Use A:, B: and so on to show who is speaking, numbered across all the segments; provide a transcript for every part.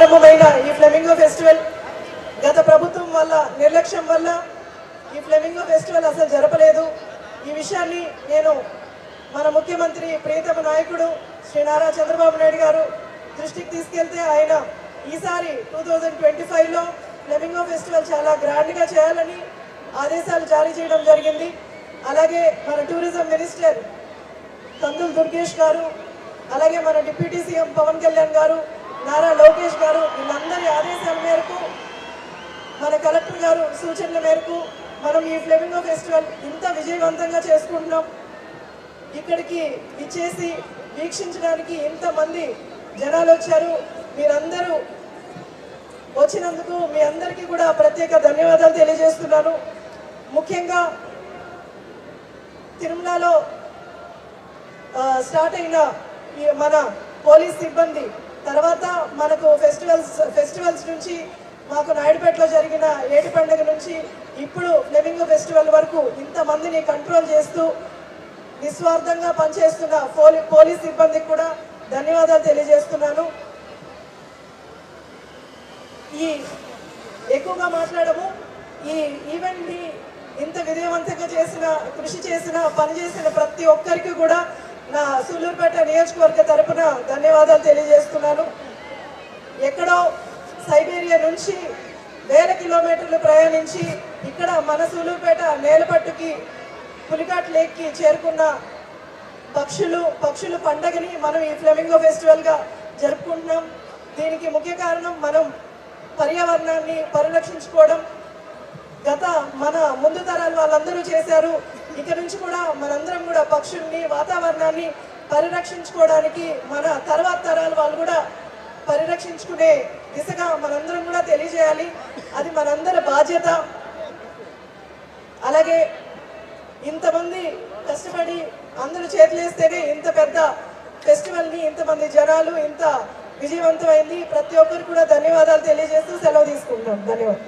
A: ప్రారంభమైన ఈ flamingo festival గత ప్రభుత్వం వల్ల నిర్లక్ష్యం వల్ల ఈ ఫ్లెమింగో ఫెస్టివల్ అసలు జరపలేదు. ఈ విషయాన్ని నేను మన ముఖ్యమంత్రి ప్రియతమ నాయకుడు శ్రీ నారా చంద్రబాబు నాయుడు గారు దృష్టికి తీసుకెళ్తే ఆయన ఈసారి టూ థౌజండ్ ట్వంటీ ఫైవ్లో ఫ్లెమింగో ఫెస్టివల్ చాలా గ్రాండ్గా చేయాలని ఆదేశాలు జారీ చేయడం జరిగింది. అలాగే మన టూరిజం మినిస్టర్ కందులు దుర్గేష్ గారు అలాగే మన డిప్యూటీ సీఎం పవన్ కళ్యాణ్ గారు నారా లోకేష్ గారు వీళ్ళందరి ఆదేశాల మేరకు మన కలెక్టర్ గారు సూచనల మేరకు మనం ఈ ఫ్లెమింగో ఫెస్టివల్ ఇంత విజయవంతంగా చేసుకుంటున్నాం. ఇక్కడికి ఇచ్చేసి వీక్షించడానికి ఇంతమంది జనాలు వచ్చారు. మీరందరూ వచ్చినందుకు మీ అందరికీ కూడా ప్రత్యేక ధన్యవాదాలు తెలియజేస్తున్నాను. ముఖ్యంగా తిరుమలలో స్టార్ట్ అయిన ఈ మన పోలీస్ సిబ్బంది తర్వాత మనకు ఫెస్టివల్స్ ఫెస్టివల్స్ నుంచి మాకు నాయుడుపేటలో జరిగిన ఏటి పండుగ నుంచి ఇప్పుడు ఫ్లెమింగో ఫెస్టివల్ వరకు ఇంతమందిని కంట్రోల్ చేస్తూ నిస్వార్థంగా పనిచేస్తున్న పోలీ పోలీస్ సిబ్బందికి కూడా ధన్యవాదాలు తెలియజేస్తున్నాను. ఈ ఎక్కువగా మాట్లాడము. ఈ ఈవెంట్ని ఇంత విజయవంతంగా చేసిన కృషి చేసిన పనిచేసిన ప్రతి ఒక్కరికి కూడా నా సూళ్ళూరుపేట నియోజకవర్గ తరపున ధన్యవాదాలు తెలియజేస్తున్నాను. ఎక్కడో సైబీరియా నుంచి వేల కిలోమీటర్లు ప్రయాణించి ఇక్కడ మన సూళ్ళూరుపేట నేలపట్టుకి పులికాట్ లేక్కి చేరుకున్న పక్షులు పక్షుల పండగని మనం ఈ ఫ్లెమింగో ఫెస్టివల్గా జరుపుకుంటున్నాం. దీనికి ముఖ్య కారణం మనం పర్యావరణాన్ని పరిరక్షించుకోవడం. గత మన ముందు తరాలు వాళ్ళందరూ చేశారు. ఇక నుంచి కూడా మనందరం కూడా పక్షుల్ని వాతావరణాన్ని పరిరక్షించుకోవడానికి మన తర్వాత తరాలు వాళ్ళు కూడా పరిరక్షించుకునే దిశగా మనందరం కూడా తెలియజేయాలి. అది మనందరి బాధ్యత. అలాగే ఇంతమంది కష్టపడి అందరూ చేతులేస్తేనే ఇంత పెద్ద ఫెస్టివల్ని ఇంతమంది జనాలు ఇంత విజయవంతమైంది. ప్రతి ఒక్కరు కూడా ధన్యవాదాలు తెలియజేస్తూ సెలవు తీసుకుంటాం ధన్యవాదాలు.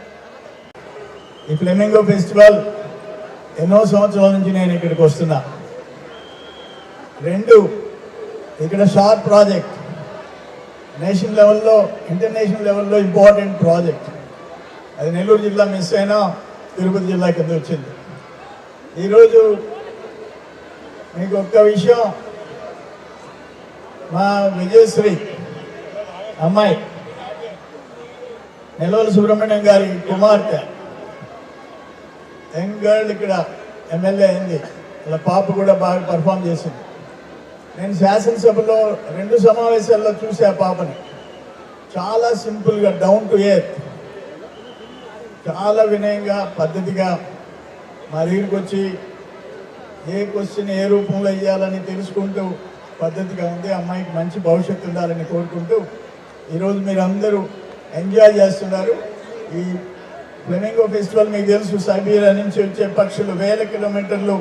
B: ఈ ఫ్లెమింగో ఫెస్టివల్ ఎన్నో సంవత్సరాల నుంచి నేను ఇక్కడికి వస్తున్నా. రెండు ఇక్కడ షార్ ప్రాజెక్ట్. నేషనల్ లెవెల్లో ఇంటర్నేషనల్ లెవెల్లో ఇంపార్టెంట్ ప్రాజెక్ట్. అది నెల్లూరు జిల్లా మిస్ అయినా తిరుపతి జిల్లా కింద వచ్చింది. ఈరోజు మీకు ఒక్క విషయం మా విజయశ్రీ అమ్మాయి నెల్లూరు సుబ్రహ్మణ్యం గారి కుమార్తె. యంగ్ గర్ల్ ఇక్కడ ఎమ్మెల్యే అయింది. వాళ్ళ పాప కూడా బాగా పర్ఫామ్ చేసింది. నేను శాసనసభలో రెండు సమావేశాల్లో చూసా ఆ పాపని. చాలా సింపుల్గా డౌన్ టు ఎర్త్ చాలా వినయంగా పద్ధతిగా మా దగ్గరికి వచ్చి ఏ క్వశ్చన్ ఏ రూపంలో ఇవ్వాలని తెలుసుకుంటూ పద్ధతిగా ఉంది. అమ్మాయికి మంచి భవిష్యత్తు ఉండాలని కోరుకుంటూ ఈరోజు మీరు అందరూ ఎంజాయ్ చేస్తున్నారు. ఈ ఫ్లెమింగో ఫెస్టివల్ మీకు తెలుసు సైబీరియా నుంచి వచ్చే పక్షులు వేల కిలోమీటర్లు.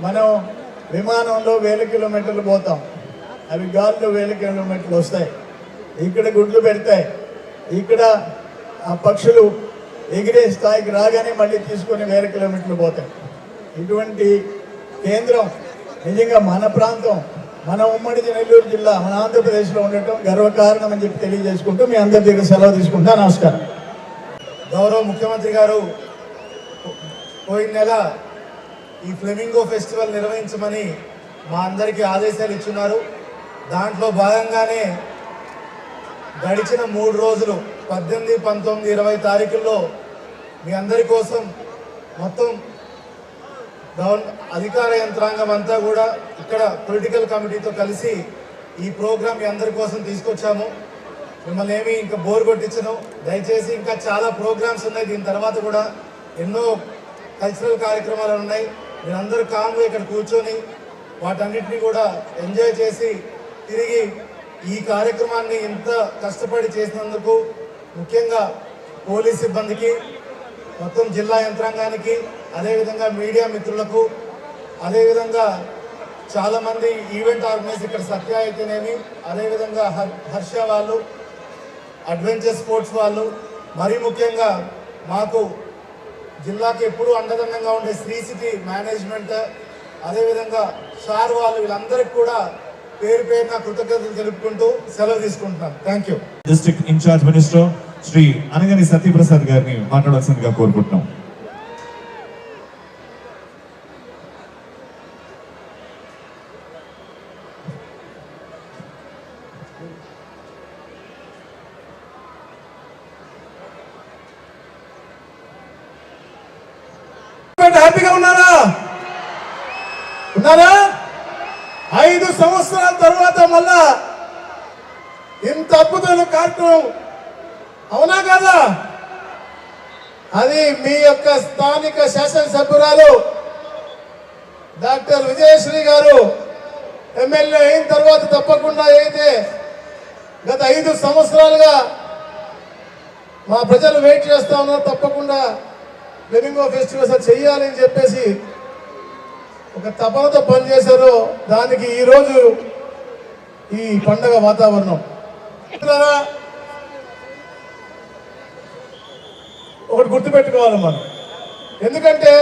B: మనం విమానంలో వేల కిలోమీటర్లు పోతాం. అవి గాల్లో వేల కిలోమీటర్లు వస్తాయి. ఇక్కడ గుడ్లు పెడతాయి. ఇక్కడ ఆ పక్షులు ఎగిరే స్థాయికి రాగానే మళ్ళీ తీసుకొని వేల కిలోమీటర్లు పోతాయి. ఇటువంటి కేంద్రం నిజంగా మన ప్రాంతం మన ఉమ్మడి నెల్లూరు జిల్లా మన ఆంధ్రప్రదేశ్లో ఉండటం గర్వకారణం అని చెప్పి తెలియజేసుకుంటూ మీ అందరి దగ్గర సెలవు తీసుకుంటా నమస్కారం.
C: గౌరవ ముఖ్యమంత్రి గారు పోయిన నెల ఈ ఫ్లెమింగో ఫెస్టివల్ నిర్వహించమని మా అందరికీ ఆదేశాలు ఇచ్చున్నారు. దాంట్లో భాగంగానే గడిచిన మూడు రోజులు పద్దెనిమిది పంతొమ్మిది ఇరవై తారీఖుల్లో మీ అందరి కోసం మొత్తం గవర్న అధికార యంత్రాంగం అంతా కూడా ఇక్కడ పొలిటికల్ కమిటీతో కలిసి ఈ ప్రోగ్రామ్ మీ అందరి కోసం తీసుకొచ్చాము. మిమ్మల్ని ఏమి ఇంకా బోర్ కొట్టించను. దయచేసి ఇంకా చాలా ప్రోగ్రామ్స్ ఉన్నాయి. దీని తర్వాత కూడా ఎన్నో కల్చరల్ కార్యక్రమాలు ఉన్నాయి. మీరందరూ కామ్గా ఇక్కడ కూర్చొని వాటన్నిటిని కూడా ఎంజాయ్ చేసి తిరిగి ఈ కార్యక్రమాన్ని ఇంత కష్టపడి చేసినందుకు ముఖ్యంగా పోలీస్ సిబ్బందికి మొత్తం జిల్లా యంత్రాంగానికి అదేవిధంగా మీడియా మిత్రులకు అదేవిధంగా చాలామంది ఈవెంట్ ఆర్గనైజ్ ఇక్కడ సత్య అయితేనేమి అదేవిధంగా హర్ హర్ష వాళ్ళు అడ్వెంచర్ స్పోర్ట్స్ వాళ్ళు మరీ ముఖ్యంగా మాకు జిల్లాకి ఎప్పుడూ అండదండంగా ఉండే శ్రీ సిటీ మేనేజ్మెంట్ అదేవిధంగా షార్ వాళ్ళు వీళ్ళందరికీ కూడా
D: పేరు పేరున కృతజ్ఞతలు తెలుపుకుంటూ సెలవు తీసుకుంటున్నాను thank you
E: district in-charge minister Shri Anagani Satyaprasad గారిని మాట్లాడాల్సిందిగా కోరుకుంటున్నాం.
D: హ్యాపీగా ఉన్నారా? ఉన్నారా? ఐదు సంవత్సరాల తర్వాత మళ్ళా ఇంత అద్భుతమైన కార్యక్రమం. అవునా కదా? అది మీ యొక్క స్థానిక శాసనసభ్యురాలు డాక్టర్ విజయశ్రీ గారు ఎమ్మెల్యే అయిన తర్వాత తప్పకుండా అయితే గత ఐదు సంవత్సరాలుగా మా ప్రజలు వెయిట్ చేస్తా ఉన్నారు తప్పకుండా బెరింగో ఫెస్టివల్స్ అది చెయ్యాలి చెప్పేసి ఒక తపనతో పనిచేశారో దానికి ఈరోజు ఈ పండగ వాతావరణం. ఒకటి గుర్తుపెట్టుకోవాలి మనం. ఎందుకంటే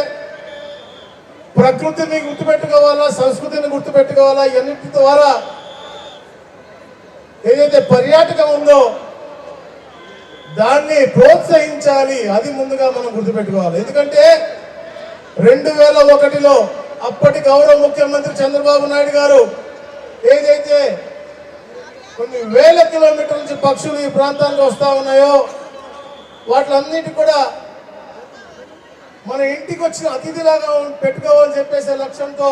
D: ప్రకృతిని గుర్తుపెట్టుకోవాలా సంస్కృతిని గుర్తుపెట్టుకోవాలా ఇవన్నిటి ద్వారా ఏదైతే పర్యాటకం ఉందో దాన్ని ప్రోత్సహించాలి. అది ముందుగా మనం గుర్తుపెట్టుకోవాలి. ఎందుకంటే రెండు వేల ఒకటిలో అప్పటి గౌరవ ముఖ్యమంత్రి చంద్రబాబు నాయుడు గారు ఏదైతే కొన్ని వేల కిలోమీటర్ల నుంచి పక్షులు ఈ ప్రాంతానికి వస్తూ ఉన్నాయో వాటిలన్నిటి కూడా మన ఇంటికి వచ్చిన అతిథిలాగా పెట్టుకోవాలని చెప్పేసే లక్ష్యంతో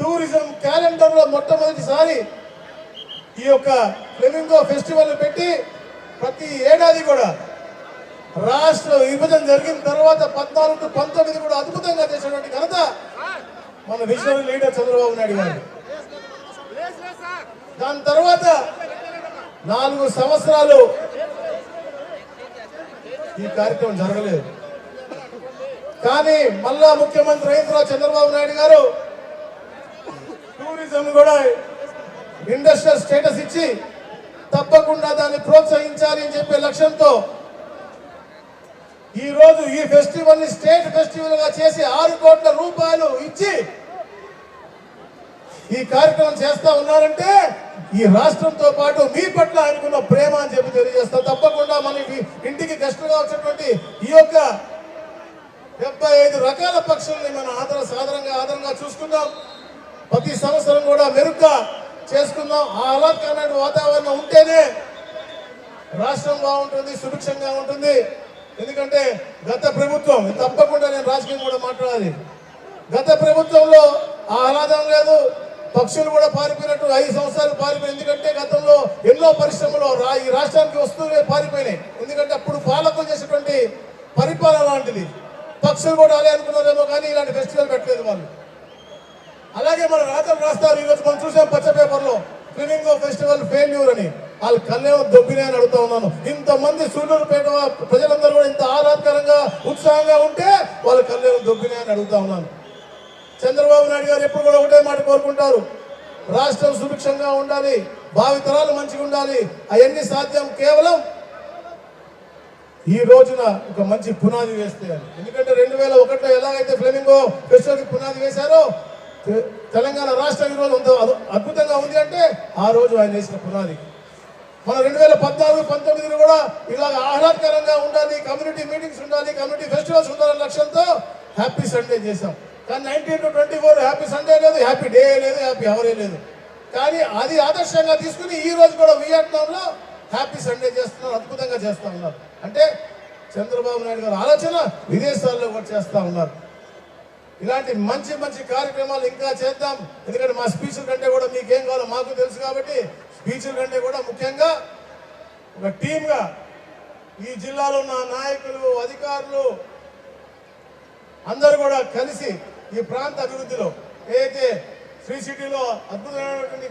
D: టూరిజం క్యాలెండర్లో మొట్టమొదటిసారి ఈ యొక్క ఫ్లెమింగో ఫెస్టివల్ పెట్టి ప్రతి ఏడాది కూడా రాష్ట్ర విభజన జరిగిన తర్వాత పద్నాలుగు పంతొమ్మిది కూడా అద్భుతంగా చేసినటువంటి ఘనత మన విజనరీ లీడర్ చంద్రబాబు నాయుడు గారు. దాని తర్వాత నాలుగు సంవత్సరాలు ఈ కార్యక్రమం జరగలేదు. కానీ మళ్ళా ముఖ్యమంత్రి అయిన చంద్రబాబు నాయుడు గారు టూరిజం కూడా ఇండస్ట్రియల్ స్టేటస్ ఇచ్చి తప్పకుండా దాన్ని ప్రోత్సహించాలి అని చెప్పే లక్ష్యంతో ఈ రోజు ఈ ఫెస్టివల్ని స్టేట్ ఫెస్టివల్గా చేసి ఆరు కోట్ల రూపాయలు ఇచ్చి ఈ కార్యక్రమం చేస్తా ఉన్నారంటే ఈ రాష్ట్రంతో పాటు మీ పట్ల ఆయనకున్న ప్రేమ అని చెప్పి తెలియజేస్తా. తప్పకుండా మన ఇంటికి గెస్టుగా వచ్చినటువంటి ఈ యొక్క డెబ్బై ఐదు రకాల పక్షుల్ని మనం ఆదర సాధారణంగా ఆదరంగా చూసుకుందాం. ప్రతి సంవత్సరం కూడా మెరుగ్గా చేసుకుందాం. ఆ ఆహ్లాదకరమైన వాతావరణం ఉంటేనే రాష్ట్రం బాగుంటుంది సుభిక్షంగా ఉంటుంది. ఎందుకంటే గత ప్రభుత్వం తప్పకుండా నేను రాజకీయం కూడా మాట్లాడాలి. గత ప్రభుత్వంలో ఆహ్లాదం లేదు. పక్షులు కూడా పారిపోయినట్టు ఐదు సంవత్సరాలు పారిపోయి ఎందుకంటే గతంలో ఎన్నో పరిశ్రమలు ఈ రాష్ట్రానికి వస్తూనే పారిపోయినాయి. ఎందుకంటే అప్పుడు పాలకులు చేసినటువంటి పరిపాలన లాంటిది. పక్షులు కూడా అలే అనుకున్నారేమో కానీ ఇలాంటి ఫెస్టివల్ పెట్టలేదు వాళ్ళు అలాగే మన రాతలు రాస్తారు ఈరోజు మనం చూసాం పచ్చ పేపర్లో ఫ్లెమింగో ఫెస్టివల్ ఫెయిల్యూర్ అని వాళ్ళు కళ్యాణం దొబ్బినే అని అడుగుతా ఉన్నాను ఇంతమంది సూళ్ళూరుపేట ప్రజలందరూ కూడా ఇంత ఆహ్లాదకరంగా ఉత్సాహంగా ఉంటే వాళ్ళు కళ్యాణం దొబ్బినే అని అడుగుతా ఉన్నాను. చంద్రబాబు నాయుడు గారు ఎప్పుడు కూడా ఒకటే మాట కోరుకుంటారు. రాష్ట్రం సుభిక్షంగా ఉండాలి భావితరాలు మంచిగా ఉండాలి అవన్నీ సాధ్యం కేవలం ఈ రోజున ఒక మంచి పునాది వేస్తే ఎందుకంటే రెండు వేల ఒకటిలో ఎలాగైతే ఫ్లెమింగో ఫెస్టివల్కి పునాది వేశారో తెలంగాణ రాష్ట్రం ఈరోజు రోజు అద్భుతంగా ఉంది అంటే ఆ రోజు ఆయన వేసిన పునాది. మన రెండు వేల పద్నాలుగు పంతొమ్మిదిలో కూడా ఇలాగ ఆహ్లాదకరంగా ఉండాలి కమ్యూనిటీ మీటింగ్స్ ఉండాలి కమ్యూనిటీ ఫెస్టివల్స్ ఉండాలనే లక్ష్యంతో హ్యాపీ సండే చేశాం. కానీ nineteen to twenty four happy Sunday లేదు హ్యాపీ డే లేదు హ్యాపీ అవరే లేదు. కానీ అది ఆదర్శంగా తీసుకుని ఈ రోజు కూడా వియట్నాంలో హ్యాపీ సండే చేస్తున్నారు అద్భుతంగా చేస్తూ ఉన్నారు. అంటే చంద్రబాబు నాయుడు గారు ఆలోచన విదేశాల్లో కూడా చేస్తూ ఉన్నారు. ఇలాంటి మంచి మంచి కార్యక్రమాలు ఇంకా చేద్దాం. ఎందుకంటే మా స్పీచ్ల కంటే కూడా మీకేం కావాలో మాకు తెలుసు కాబట్టి బీచ్ల కంటే కూడా ముఖ్యంగా ఒక టీమ్గా ఈ జిల్లాలో ఉన్న నాయకులు అధికారులు అందరూ కూడా కలిసి ఈ ప్రాంత అభివృద్ధిలో ఏదైతే శ్రీ సిటీలో అద్భుతమైనటువంటి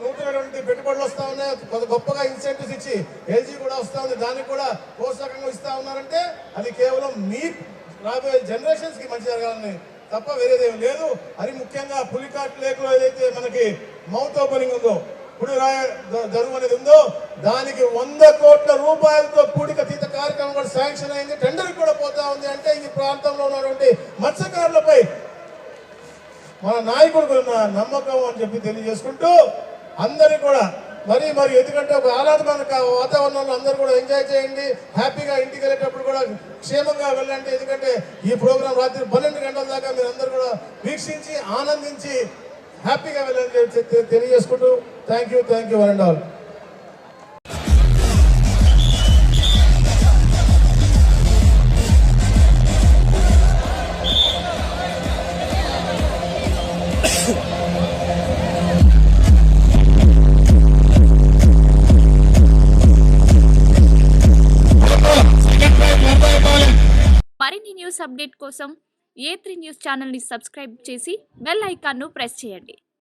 D: నూతనమైనటువంటి పెట్టుబడులు వస్తూ ఉన్నాయి కొంత గొప్పగా ఇన్సెంటివ్స్ ఇచ్చి ఎల్జీ కూడా వస్తూ ఉంది దానికి కూడా ప్రోత్సాహంగా ఇస్తూ ఉన్నారంటే అది కేవలం మీ రాబోయే జనరేషన్స్కి మంచి జరగాలని తప్ప వేరేదేం లేదు. అది ముఖ్యంగా పులికాట్ లేకులో ఏదైతే మనకి మౌత్ ఓపెనింగ్ ఉందో పుడి రాయ దరువు అనేది ఉందో దానికి వంద కోట్ల రూపాయలతో పూడిక తీత కార్యక్రమం కూడా శాంక్షన్ అయింది. టెండర్ కూడా పోతా ఉంది అంటే ఈ ప్రాంతంలో ఉన్నటువంటి మత్స్యకారులపై మన నాయకుడు నమ్మకం అని చెప్పి తెలియజేసుకుంటూ అందరికీ కూడా మరి మరి ఎందుకంటే ఒక ఆహ్లాదమైన వాతావరణంలో అందరూ కూడా ఎంజాయ్ చేయండి. హ్యాపీగా ఇంటికి వెళ్ళేటప్పుడు కూడా క్షేమంగా వెళ్ళండి. ఎందుకంటే ఈ ప్రోగ్రాం రాత్రి పన్నెండు గంటల దాకా మీరు అందరూ కూడా వీక్షించి ఆనందించి హ్యాపీగా వెళ్ళండి తెలియజేసుకుంటూ thank you thank you and all
F: మరిన్ని న్యూస్ అప్డేట్ కోసం ఏ త్రీ న్యూస్ ఛానల్ని సబ్స్క్రైబ్ చేసి బెల్ ఐకాన్ను ప్రెస్ చేయండి.